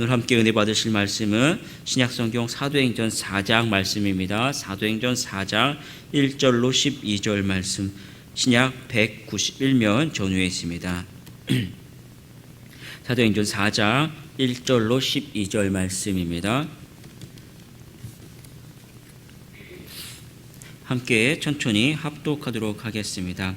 오늘 함께 은혜 받으실 말씀은 신약성경 사도행전 4장 말씀입니다. 사도행전 4장 1절로 12절 말씀 신약 191면 전후에 있습니다. 사도행전 4장 1절로 12절 말씀입니다. 함께 천천히 합독하도록 하겠습니다.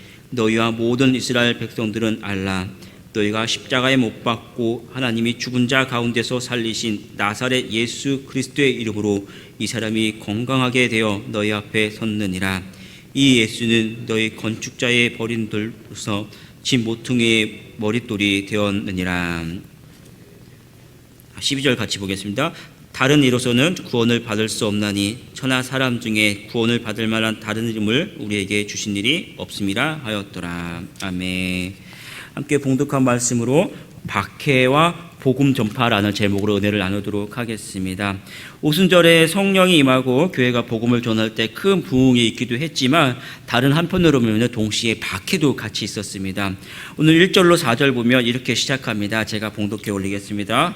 너희와 모든 이스라엘 백성들은 알라. 너희가 십자가에 못 박고 하나님이 죽은 자 가운데서 살리신 나사렛 예수 그리스도의 이름으로 이 사람이 건강하게 되어 너희 앞에 섰느니라. 이 예수는 너희 건축자의 버린 돌로서 진 모퉁이의 머릿돌이 되었느니라. 12절 같이 보겠습니다. 다른 이로서는 구원을 받을 수 없나니 천하 사람 중에 구원을 받을 만한 다른 이름을 우리에게 주신 일이 없음이라 하였더라. 아멘. 함께 봉독한 말씀으로 박해와 복음 전파라는 제목으로 은혜를 나누도록 하겠습니다. 오순절에 성령이 임하고 교회가 복음을 전할 때 큰 부흥이 있기도 했지만 다른 한편으로 보면 동시에 박해도 같이 있었습니다. 오늘 1절로 4절 보면 이렇게 시작합니다. 제가 봉독해 올리겠습니다.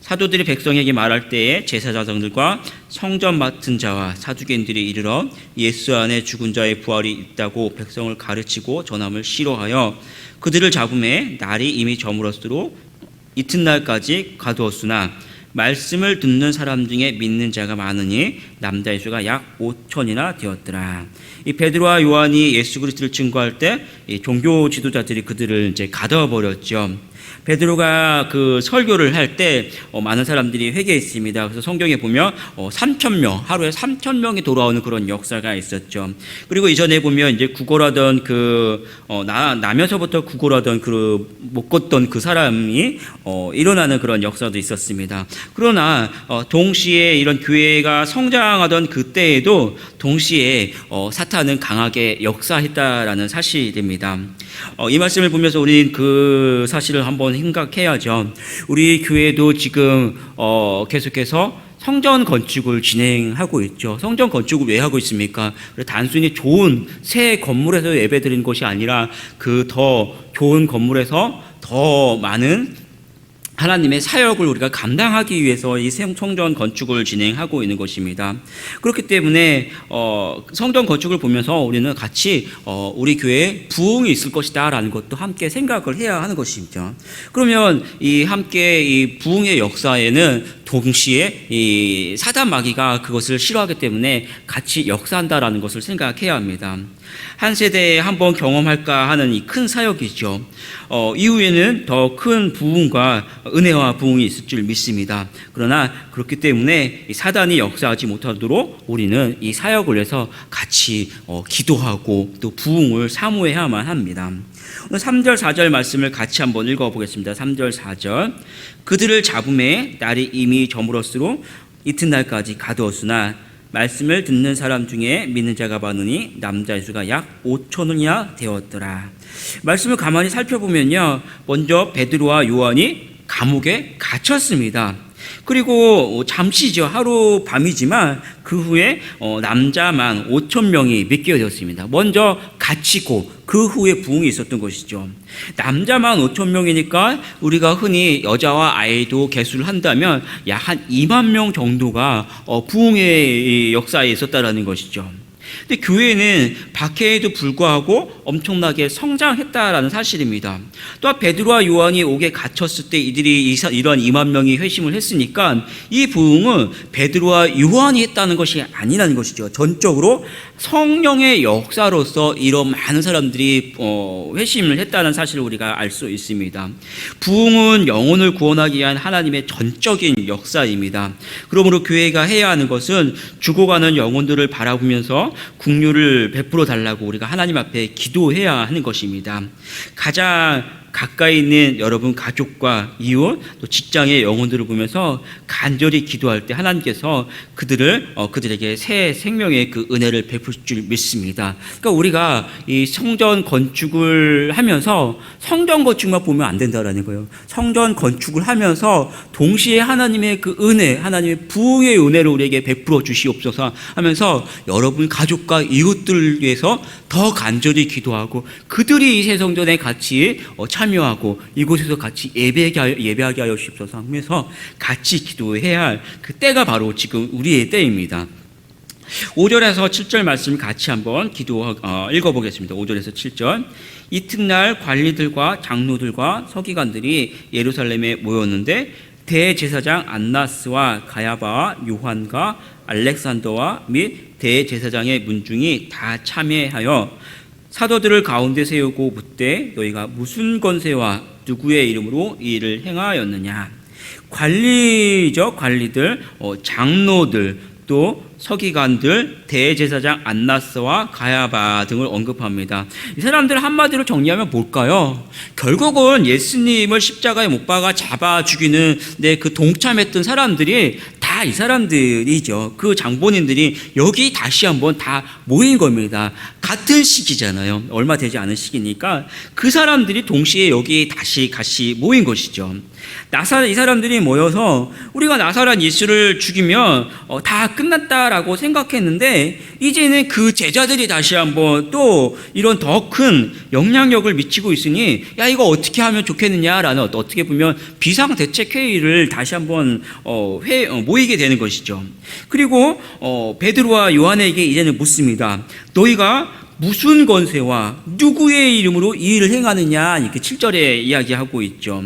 사도들이 백성에게 말할 때에 제사장들과 성전 맡은 자와 사두개인들이 이르러 예수 안에 죽은 자의 부활이 있다고 백성을 가르치고 전함을 싫어하여 그들을 잡음에 날이 이미 저물었으로 이튿날까지 가두었으나 말씀을 듣는 사람 중에 믿는 자가 많으니 남자의 수가 약 5천이나 되었더라. 이 베드로와 요한이 예수 그리스도를 증거할 때 종교 지도자들이 그들을 이제 가둬 버렸죠. 베드로가 그 설교를 할 때 많은 사람들이 회개했습니다. 그래서 성경에 보면 3천 명 하루에 3천 명이 돌아오는 그런 역사가 있었죠. 그리고 이전에 보면 이제 구걸하던 그 어, 나, 나면서부터 구걸하던 그 못 걷던 그 사람이 어, 일어나는 그런 역사도 있었습니다. 그러나 어, 동시에 이런 교회가 성장하던 그때에도 동시에 어, 사탄은 강하게 역사했다라는 사실입니다. 어, 이 말씀을 보면서 우리는 그 사실을 한번 생각해야죠. 우리 교회도 지금 어, 계속해서 성전 건축을 진행하고 있죠. 성전 건축을 왜 하고 있습니까? 단순히 좋은 새 건물에서 예배 드리는 것이 아니라 그 더 좋은 건물에서 더 많은 하나님의 사역을 우리가 감당하기 위해서 이 성전 건축을 진행하고 있는 것입니다. 그렇기 때문에 어, 성전 건축을 보면서 우리는 같이 어, 우리 교회에 부흥이 있을 것이다라는 것도 함께 생각을 해야 하는 것이죠. 그러면 이 함께 이 부흥의 역사에는 동시에 이 사단 마귀가 그것을 싫어하기 때문에 같이 역사한다라는 것을 생각해야 합니다. 한 세대에 한번 경험할까 하는 이 큰 사역이죠. 어, 이후에는 더 큰 부흥과 은혜와 부흥이 있을 줄 믿습니다. 그러나 그렇기 때문에 사단이 역사하지 못하도록 우리는 이 사역을 해서 같이 어, 기도하고 또 부흥을 사모해야만 합니다. 오늘 3절, 4절 말씀을 같이 한번 읽어 보겠습니다. 3절, 4절. 그들을 잡음에 날이 이미 저물었으로 이튿날까지 가두었으나 말씀을 듣는 사람 중에 믿는 자가 많으니 남자의 수가 약 5천원이나 되었더라. 말씀을 가만히 살펴보면요. 먼저 베드로와 요한이 감옥에 갇혔습니다. 그리고 잠시죠. 하루 밤이지만 그 후에 어, 남자만 5천 명이 믿게 되었습니다. 먼저 갇히고 그 후에 부흥이 있었던 것이죠. 남자만 5천 명이니까 우리가 흔히 여자와 아이도 개수를 한다면 약 한 2만 명 정도가 어, 부흥의 역사에 있었다라는 것이죠. 근데 교회는 박해에도 불구하고 엄청나게 성장했다라는 사실입니다. 또한 베드로와 요한이 옥에 갇혔을 때 이들이 이런 2만 명이 회심을 했으니까 이 부흥은 베드로와 요한이 했다는 것이 아니라는 것이죠. 전적으로 성령의 역사로서 이런 많은 사람들이 어, 회심을 했다는 사실을 우리가 알 수 있습니다. 부흥은 영혼을 구원하기 위한 하나님의 전적인 역사입니다. 그러므로 교회가 해야 하는 것은 죽어가는 영혼들을 바라보면서 국류를 베풀어 달라고 우리가 하나님 앞에 기도해야 하는 것입니다. 가장 가까이 있는 여러분 가족과 이웃 또 직장의 영혼들을 보면서 간절히 기도할 때 하나님께서 그들을 어, 그들에게 새 생명의 그 은혜를 베풀 줄 믿습니다. 그러니까 우리가 이 성전 건축을 하면서 성전 건축만 보면 안 된다라는 거예요. 성전 건축을 하면서 동시에 하나님의 그 은혜, 하나님의 부흥의 은혜를 우리에게 베풀어 주시옵소서 하면서 여러분 가족과 이웃들을 위해서 더 간절히 기도하고 그들이 이 새 성전에 같이 어, 참 여하고 이곳에서 같이 예배하게 하여 주십소서 하면서 같이 기도해야 할 그 때가 바로 지금 우리의 때입니다. 5절에서 7절 말씀 같이 한번 기도 어, 읽어보겠습니다. 5절에서 7절. 이튿날 관리들과 장로들과 서기관들이 예루살렘에 모였는데 대제사장 안나스와 가야바와 요한과 알렉산더와 및 대제사장의 문중이 다 참여하여 사도들을 가운데 세우고 묻되 너희가 무슨 권세와 누구의 이름으로 이 일을 행하였느냐 관리죠 관리들 어, 장로들 또 서기관들 대제사장 안나스와 가야바 등을 언급합니다. 이 사람들 한마디로 정리하면 뭘까요? 결국은 예수님을 십자가에 못 박아 잡아 죽이는 네, 그 동참했던 사람들이 다 이 사람들이죠. 그 장본인들이 여기 다시 한번 다 모인 겁니다. 같은 시기잖아요. 얼마 되지 않은 시기니까 그 사람들이 동시에 여기 다시 같이 모인 것이죠. 나사 이 사람들이 모여서 우리가 나사란 예수를 죽이면 어, 다 끝났다라고 생각했는데 이제는 그 제자들이 다시 한번 또 이런 더 큰 영향력을 미치고 있으니 야 이거 어떻게 하면 좋겠느냐라는 어떻게 보면 비상 대책 회의를 다시 한번 어, 회 어, 모이게 되는 것이죠. 그리고 어, 베드로와 요한에게 이제는 묻습니다. 너희가 무슨 권세와 누구의 이름으로 이 일을 행하느냐 이렇게 7절에 이야기하고 있죠.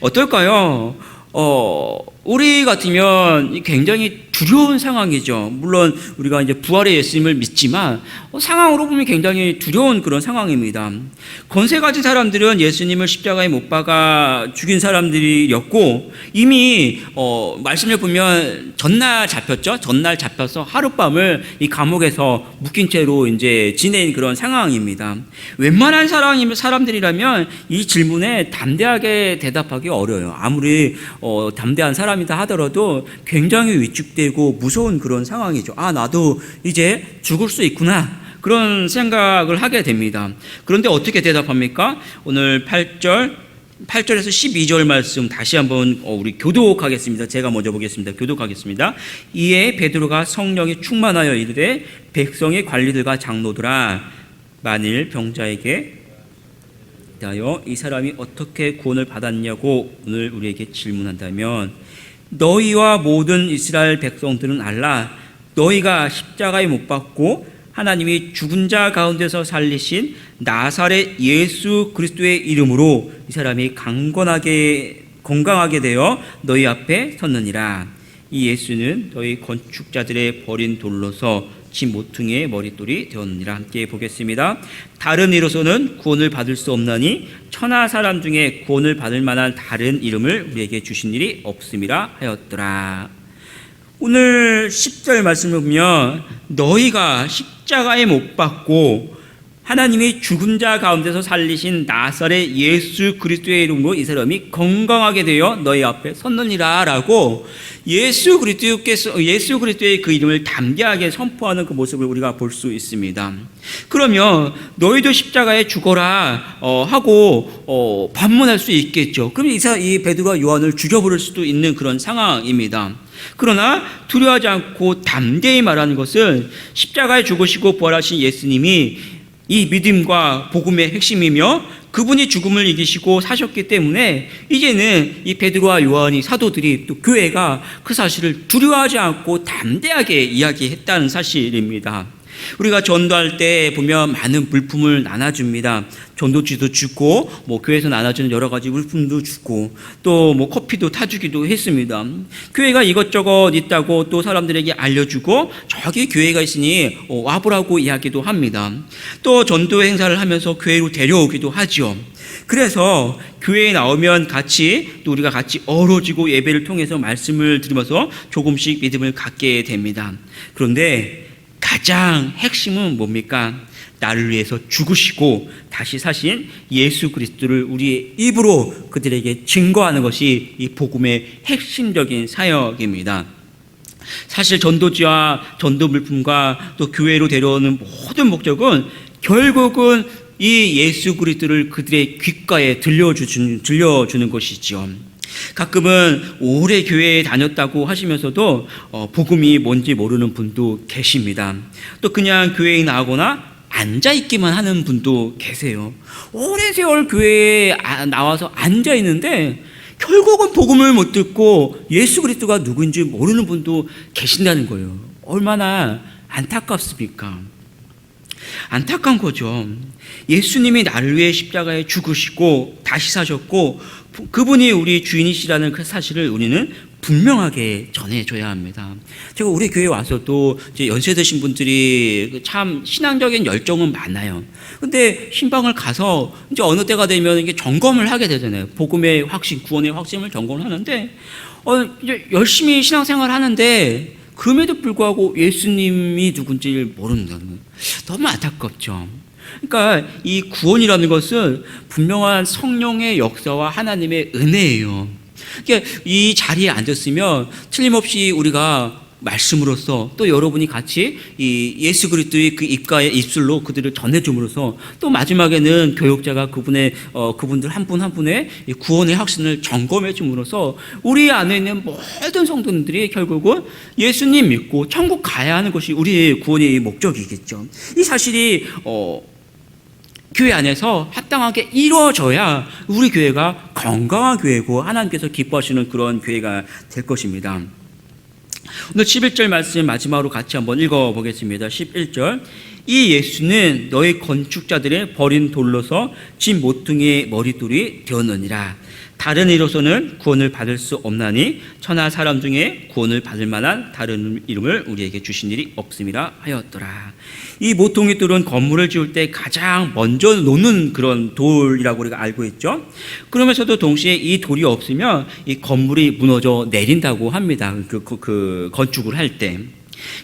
어떨까요? 어, 우리 같으면 굉장히 두려운 상황이죠. 물론 우리가 이제 부활의 예수님을 믿지만 어, 상황으로 보면 굉장히 두려운 그런 상황입니다. 권세 가진 사람들은 예수님을 십자가에 못 박아 죽인 사람들이었고 이미 어, 말씀을 보면 전날 잡혔죠. 전날 잡혀서 하룻밤을 이 감옥에서 묶인 채로 이제 지낸 그런 상황입니다. 웬만한 사람들이라면 이 질문에 담대하게 대답하기 어려워요. 아무리 어, 담대한 사람 이다 하더라도 굉장히 위축되고 무서운 그런 상황이죠. 아, 나도 이제 죽을 수 있구나. 그런 생각을 하게 됩니다. 그런데 어떻게 대답합니까? 오늘 8절 8절에서 12절 말씀 다시 한번 어, 우리 교독하겠습니다. 제가 먼저 보겠습니다. 교독하겠습니다. 이에 베드로가 성령에 충만하여 이르되 백성의 관리들과 장로들아 만일 병자에게 이 사람이 어떻게 구원을 받았냐고 오늘 우리에게 질문한다면 너희와 모든 이스라엘 백성들은 알라. 너희가 십자가에 못 박고 하나님이 죽은 자 가운데서 살리신 나사렛 예수 그리스도의 이름으로 이 사람이 강건하게 건강하게 되어 너희 앞에 섰느니라. 이 예수는 너희 건축자들의 버린 돌로서 지 모퉁이의 머릿돌이 되었느니라 함께 보겠습니다. 다른 이로서는 구원을 받을 수 없나니 천하 사람 중에 구원을 받을 만한 다른 이름을 우리에게 주신 일이 없음이라 하였더라. 오늘 10절 말씀을 보면 너희가 십자가에 못 박고 하나님이 죽은 자 가운데서 살리신 나사렛 예수 그리스도의 이름으로 이 사람이 건강하게 되어 너희 앞에 섰느니라라고 예수 그리스도께서 예수 그리스도의 그 이름을 담대하게 선포하는 그 모습을 우리가 볼 수 있습니다. 그러면 너희도 십자가에 죽어라 어, 하고 어, 반문할 수 있겠죠. 그럼 이사 이 베드로와 요한을 죽여버릴 수도 있는 그런 상황입니다. 그러나 두려워하지 않고 담대히 말하는 것은 십자가에 죽으시고 부활하신 예수님이 이 믿음과 복음의 핵심이며 그분이 죽음을 이기시고 사셨기 때문에 이제는 이 베드로와 요한이 사도들이 또 교회가 그 사실을 두려워하지 않고 담대하게 이야기했다는 사실입니다. 우리가 전도할 때 보면 많은 물품을 나눠줍니다. 전도지도 주고, 뭐 교회에서 나눠주는 여러 가지 물품도 주고, 또 뭐 커피도 타주기도 했습니다. 교회가 이것저것 있다고 또 사람들에게 알려주고, 저기 교회가 있으니 어, 와보라고 이야기도 합니다. 또 전도 행사를 하면서 교회로 데려오기도 하죠. 그래서 교회에 나오면 같이 또 우리가 같이 어우러지고 예배를 통해서 말씀을 들으면서 조금씩 믿음을 갖게 됩니다. 그런데 가장 핵심은 뭡니까? 나를 위해서 죽으시고 다시 사신 예수 그리스도를 우리의 입으로 그들에게 증거하는 것이 이 복음의 핵심적인 사역입니다. 사실 전도지와 전도 물품과 또 교회로 데려오는 모든 목적은 결국은 이 예수 그리스도를 그들의 귓가에 들려주는, 들려주는 것이죠. 가끔은 오래 교회에 다녔다고 하시면서도 어, 복음이 뭔지 모르는 분도 계십니다. 또 그냥 교회에 나오거나 앉아 있기만 하는 분도 계세요. 오랜 세월 교회에 아- 나와서 앉아 있는데 결국은 복음을 못 듣고 예수 그리스도가 누구인지 모르는 분도 계신다는 거예요. 얼마나 안타깝습니까? 안타까운 거죠. 예수님이 나를 위해 십자가에 죽으시고 다시 사셨고 그분이 우리 주인이시라는 그 사실을 우리는 분명하게 전해줘야 합니다. 제가 우리 교회 와서 또 이제 연세 드신 분들이 그참 신앙적인 열정은 많아요. 근데 신방을 가서 이제 어느 때가 되면 이게 점검을 하게 되잖아요. 복음의 확신, 구원의 확신을 점검을 하는데 어 이제 열심히 신앙생활 하는데 그럼에도 불구하고 예수님이 누군지를 모른다는. 너무 안타깝죠. 그러니까 이 구원이라는 것은 분명한 성령의 역사와 하나님의 은혜예요. 그러니까 이 자리에 앉았으면 틀림없이 우리가 말씀으로써 또 여러분이 같이 이 예수 그리스도의 그 입가의 입술로 그들을 전해줌으로써 또 마지막에는 교육자가 그분의 어 그분들 한 분한 분의 이 구원의 확신을 점검해 줌으로써 우리 안에 있는 모든 성도들이 결국은 예수님 믿고 천국 가야 하는 것이 우리의 구원의 목적이겠죠. 이 사실이 어 교회 안에서 합당하게 이루어져야 우리 교회가 건강한 교회고 하나님께서 기뻐하시는 그런 교회가 될 것입니다. 오늘 11절 말씀 마지막으로 같이 한번 읽어보겠습니다. 11절. 이 예수는 너희 건축자들의 버린 돌로서 진 모퉁이의 머리돌이 되었느니라. 다른 이로서는 구원을 받을 수 없나니 천하 사람 중에 구원을 받을 만한 다른 이름을 우리에게 주신 일이 없음이라 하였더라. 이 모퉁이 돌은 건물을 지을 때 가장 먼저 놓는 그런 돌이라고 우리가 알고 있죠. 그러면서도 동시에 이 돌이 없으면 이 건물이 무너져 내린다고 합니다. 그, 그, 그 건축을 할 때.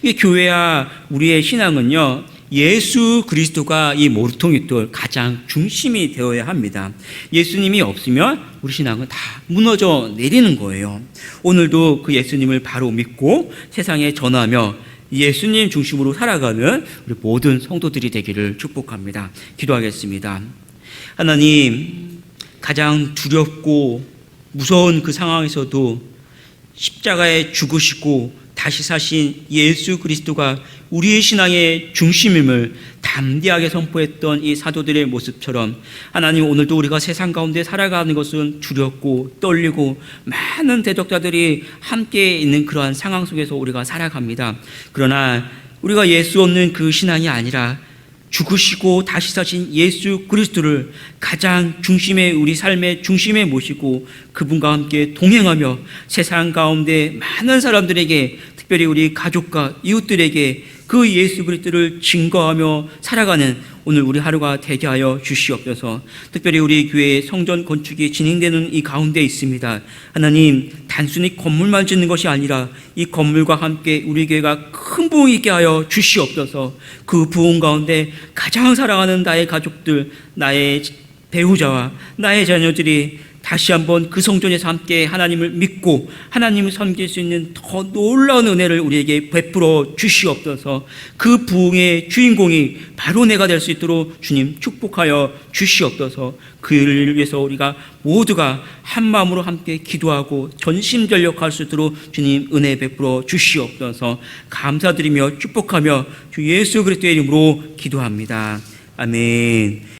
이 교회와 우리의 신앙은요. 예수 그리스도가 이 모퉁이 돌 가장 중심이 되어야 합니다. 예수님이 없으면 우리 신앙은 다 무너져 내리는 거예요. 오늘도 그 예수님을 바로 믿고 세상에 전하며 예수님 중심으로 살아가는 우리 모든 성도들이 되기를 축복합니다. 기도하겠습니다. 하나님, 가장 두렵고 무서운 그 상황에서도 십자가에 죽으시고 다시 사신 예수 그리스도가 우리의 신앙의 중심임을 담대하게 선포했던 이 사도들의 모습처럼 하나님 오늘도 우리가 세상 가운데 살아가는 것은 두렵고 떨리고 많은 대적자들이 함께 있는 그러한 상황 속에서 우리가 살아갑니다. 그러나 우리가 예수 없는 그 신앙이 아니라 죽으시고 다시 사신 예수 그리스도를 가장 중심에 우리 삶의 중심에 모시고 그분과 함께 동행하며 세상 가운데 많은 사람들에게 특별히 우리 가족과 이웃들에게 그 예수 그리스도를 증거하며 살아가는 오늘 우리 하루가 되게 하여 주시옵소서. 특별히 우리 교회 성전 건축이 진행되는 이 가운데 있습니다. 하나님, 단순히 건물만 짓는 것이 아니라 이 건물과 함께 우리 교회가 큰 부흥이 있게 하여 주시옵소서. 그 부흥 가운데 가장 사랑하는 나의 가족들, 나의 배우자와 나의 자녀들이 다시 한번 그 성전에서 함께 하나님을 믿고 하나님을 섬길 수 있는 더 놀라운 은혜를 우리에게 베풀어 주시옵소서 그 부흥의 주인공이 바로 내가 될 수 있도록 주님 축복하여 주시옵소서 그를 위해서 우리가 모두가 한 마음으로 함께 기도하고 전심전력할 수 있도록 주님 은혜 베풀어 주시옵소서 감사드리며 축복하며 주 예수 그리스도의 이름으로 기도합니다. 아멘.